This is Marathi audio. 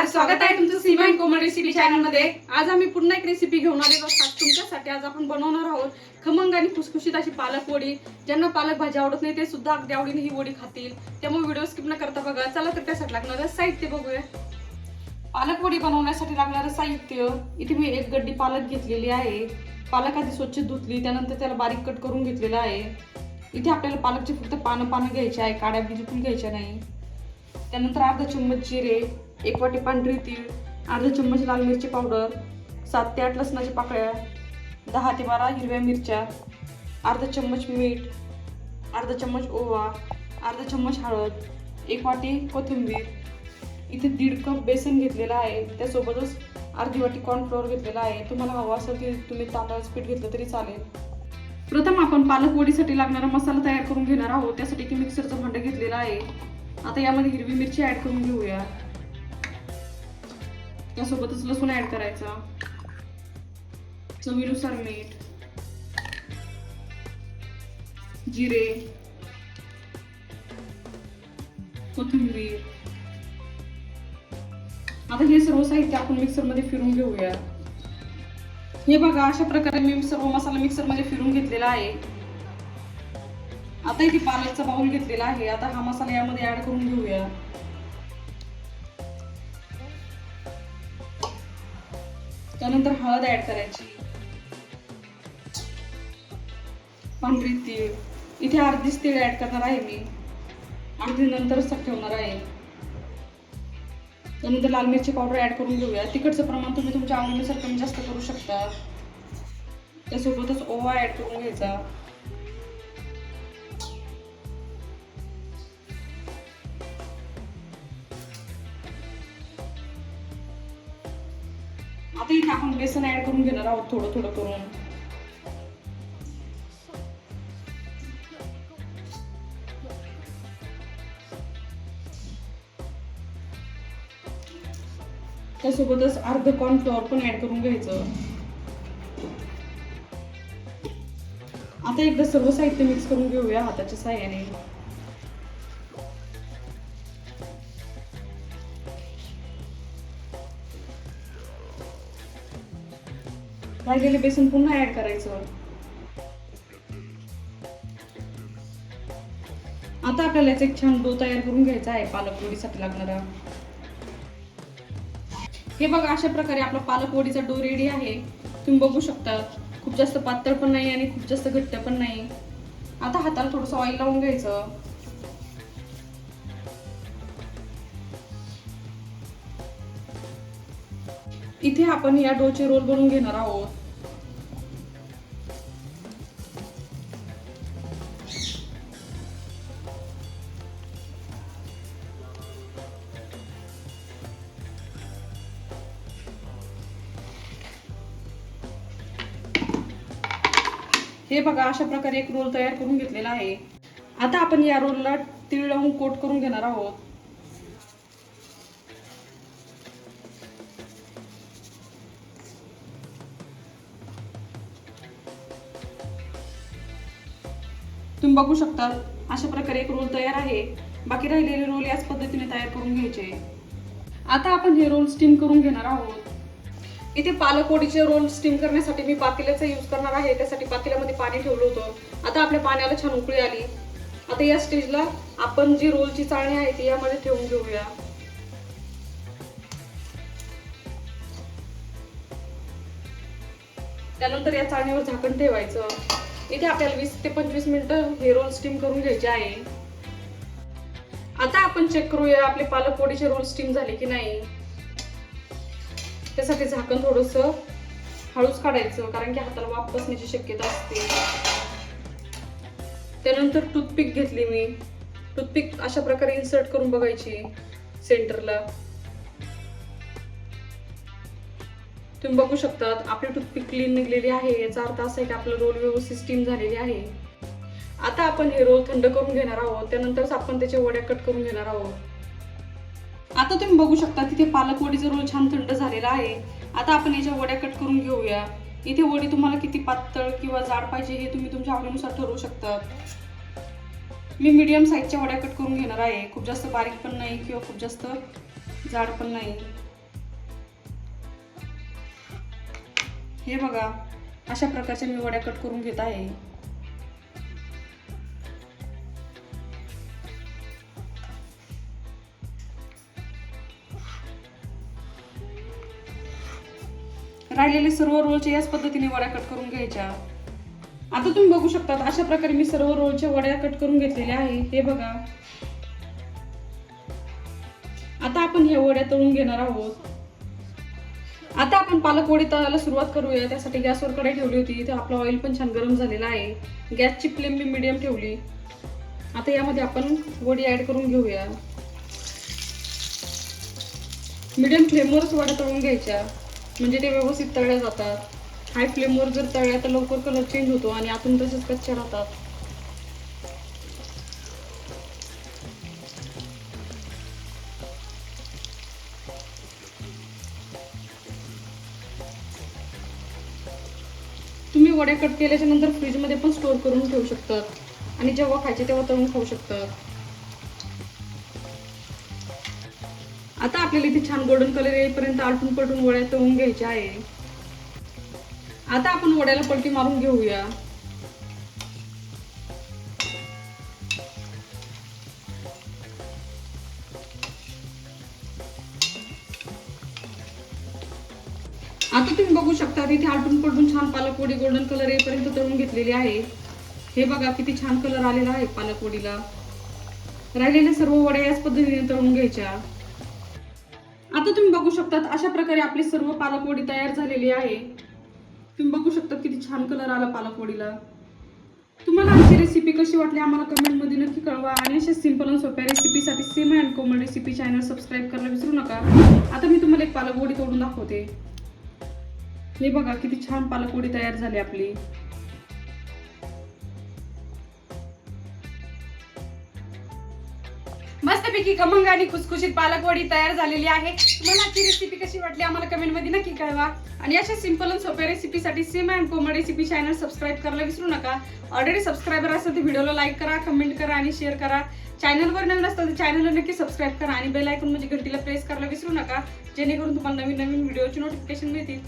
नमस्कार स्वागत आहे तुमचं सीमा अँड कोमल रेसिपी चॅनलमध्ये आज आम्ही पुन्हा एक रेसिपी घेऊन आलेलो आहोत. तुमच्यासाठी आज आपण बनवणार आहोत खमंग आणि खुसखुशीत अशी पालक वडी. ज्यांना पालक भाजी आवडत नाही ते सुद्धा अगदी आवडीने ही वडी खातील. त्यामुळे व्हिडिओ स्किप न करता बघा. चला तर त्यासाठी लागणारं साहित्य बघूया. पालक वडी बनवण्यासाठी लागणारं साहित्य इथे मी एक गड्डी पालक घेतलेली आहे. पालक आधी स्वच्छ धुतली त्यानंतर त्याला बारीक कट करून घेतलेला आहे. इथे आपल्याला पालकचे फक्त पानं पानं घ्यायचे आहे काड्या बिलकुल घ्यायच्या नाही. त्यानंतर अर्धा चम्मच जिरे एक वाटी पांढरी तीळ अर्धा चम्मच लाल मिरची पावडर सात ते आठ लसणाच्या पाकळ्या दहा ते बारा हिरव्या मिरच्या अर्धा चम्मच मीठ अर्धा चम्मच ओवा अर्धा चम्मच हळद एक वाटी कोथिंबीर इथे दीड कप बेसन घेतलेला आहे. त्यासोबतच अर्धी वाटी कॉर्नफ्लोअर घेतलेला आहे. तुम्हाला हवा असेल की तुम्ही तांदळाचं पीठ घेतलं तरी चालेल. प्रथम आपण पालक वडीसाठी लागणारा मसाला तयार करून घेणार आहोत. त्यासाठी की मिक्सरचं भांडं घेतलेलं आहे. आता यामध्ये हिरवी मिरची ॲड करून घेऊया. त्यासोबतच लसूण ऍड करायचा. चवीनुसार मीठ जिरे कोथिंबीर. आता हे सर्व साहित्य आपण मिक्सरमध्ये फिरून घेऊया. हे बघा अशा प्रकारे मी सर्व मसाला मिक्सरमध्ये फिरून घेतलेला आहे. आता इथे पालकचा बाउल घेतलेला आहे. आता हा मसाला यामध्ये ऍड करून घेऊया. त्यानंतर हळद ऍड करायची. पांढरी तीळ. इथे अर्धीच तीळ ऍड करणार आहे मी. अर्धी नंतरच ठेवणार आहे. त्यानंतर लाल मिरची पावडर ऍड करून घेऊया. तिखटचं प्रमाण तुम्ही तुमच्या आवडीनुसार कमी जास्त करू शकता. त्यासोबतच ओवा ऍड करून घ्यायचा. आता इथे आपण बेसन ऍड करून घेणार आहोत थोडं थोडं करून. त्यासोबतच अर्ध कॉर्नफ्लॉवर पण ऍड करून घ्यायचं. आता एकदा सर्व साहित्य मिक्स करून घेऊया हाताच्या साह्याने. राहिलेले बेसन पुन्हा ऍड करायचं. आता आपल्याला याचा एक छान डो तयार करून घ्यायचा आहे पालक वडीसाठी लागणारा. हे बघा अशा प्रकारे आपला पालक वडीचा डो रेडी आहे. तुम्ही बघू शकता खूप जास्त पातळ पण नाही आणि खूप जास्त घट्ट पण नाही. आता हाताला थोडस ऑइल लावून घ्यायचं. इथे आपण या डोचे रोल बनवून घेणार आहोत. हे बघा अशा प्रकारे एक रोल तयार करून घेतलेला आहे. आता आपण या रोलला तीळ लावून कोट करून घेणार आहोत. तुम्ही बघू शकता अशा प्रकारे एक रोल तयार आहे. बाकी राहिलेले रोल याच पद्धतीने तयार करून घ्यायचे. आता आपण हे रोल स्टीम करून घेणार आहोत. इथे पालकोडीचे रोल स्टीम करण्यासाठी मी पातेल्याचा यूज करणार आहे. त्यासाठी पातेल्यामध्ये पाणी ठेवलं होतं. आता आपल्या पाण्याला छान उकळी आली. आता या स्टेजला आपण जी रोलची चाळणी आहे ती यामध्ये ठेवून घेऊया. त्यानंतर या चाळणीवर झाकण ठेवायचं. इथे आपल्याला वीस ते पंचवीस मिनिटं हे रोल स्टीम करून घ्यायचे आहे. आता आपण चेक करूया आपले पालक वडीचे रोल स्टीम झाले की नाही. त्यासाठी झाकण थोडस हळूच काढायचं कारण की हाताला वाफ बसण्याची शक्यता असते. त्यानंतर टूथपिक घेतली मी. टूथपिक अशा प्रकारे इन्सर्ट करून बघायची सेंटरला. तुम्ही बघू शकतात आपली टूथपिक क्लीन निघलेली आहे. याचा अर्थ असा आहे की आपलं रोल व्यवस्थित स्टीम झालेली आहे. आता आपण हे रोल थंड करून घेणार आहोत. त्यानंतरच आपण त्याच्या वड्या कट करून घेणार आहोत. आता तुम्ही बघू शकता तिथे पालकवडीचा रोल छान थंड झालेला आहे. आता आपण याच्या वड्या कट करून घेऊया. इथे वडी तुम्हाला किती पातळ किंवा जाड पाहिजे हे तुम्ही तुमच्या आवडीनुसार ठरवू शकता. मी मीडियम साईजच्या वड्या कट करून घेणार आहे. खूप जास्त बारीक पण नाही किंवा खूप जास्त जाड पण नाही. हे बघा अशा प्रकारच्या मी वड्या कट करून घेत आहे. राहिलेले सर्व रोलच्या याच पद्धतीने वड्या कट करून घ्यायच्या. आता तुम्ही बघू शकता अशा प्रकारे मी सर्व रोलच्या वड्या कट करून घेतलेल्या आहे. हे बघा. आता आपण ह्या वड्या तळून घेणार आहोत. आता आपण पालक वडी तळायला सुरुवात करूया. त्यासाठी गॅसवर कढई ठेवली होती. इथे आपलं ऑइल पण छान गरम झालेलं आहे. गॅसची फ्लेम मी मिडियम ठेवली. आता यामध्ये आपण वडी ऍड करून घेऊया. मिडियम फ्लेमवरच वड्या तळून घ्यायच्या. म्हणजे ते व्यवस्थित तळल्या जातात. हाय फ्लेमवर जर तळल्या तर लवकर कलर चेंज होतो आणि आतून तसेच कच्च्या राहतात. तुम्ही वड्या कट केल्याच्यानंतर फ्रीजमध्ये पण स्टोर करून ठेवू शकतात. आणि जेव्हा खायचे तेव्हा तळून खाऊ शकतात. आता आपल्याला इथे छान गोल्डन कलर येईपर्यंत आलटून पलटून वड्या तळून घ्यायच्या आहे. आता आपण वड्याला पलटी मारून घेऊया. आता तुम्ही बघू शकता इथे आलटून पलटून छान पालकवडी गोल्डन कलर येईपर्यंत तळून घेतलेली आहे. हे बघा किती छान कलर आलेला आहे पालकवडीला राहिलेल्या सर्व वड्या याच पद्धतीने तळून घ्यायच्या. आता तुम्ही बघू शकतात अशा प्रकारे आपली सर्व पालकवडी तयार झालेली आहे. तुम्ही बघू शकता किती छान कलर आला पालकवडीला. तुम्हाला आमची रेसिपी कशी वाटली आम्हाला कमेंटमध्ये नक्की कळवा आणि अशा सिंपल आणि सोप्या रेसिपीसाठी Sam and Komal recipe channel subscribe करायला विसरू नका. आता मी तुम्हाला एक पालकवडी तोडून दाखवते. हे बघा किती छान पालकवडी तयार झाली आपली. मस्तपैकी खमंग आणि खुसखुशीत पालक वडी तयार झालेली आहे. तुम्हाला आजची रेसिपी कशी वाटली आम्हाला कमेंटमध्ये नक्की कळवा. आणि अशा सिंपल आणि सोप्या रेसिपीसाठी Sam and Komal recipe channel subscribe करायला विसरू नका. ऑलरेडी सबस्क्रायबर असेल तर व्हिडिओला लाईक करा कमेंट करा आणि शेअर करा. चॅनलवर नवीन असतात तर चॅनलला नक्की सबस्क्राईब करा आणि बेल ऐकून म्हणजे घंटीला प्रेस करायला विसरू नका. जेणेकरून तुम्हाला नवीन नवीन व्हिडिओची नोटिफिकेशन मिळतील.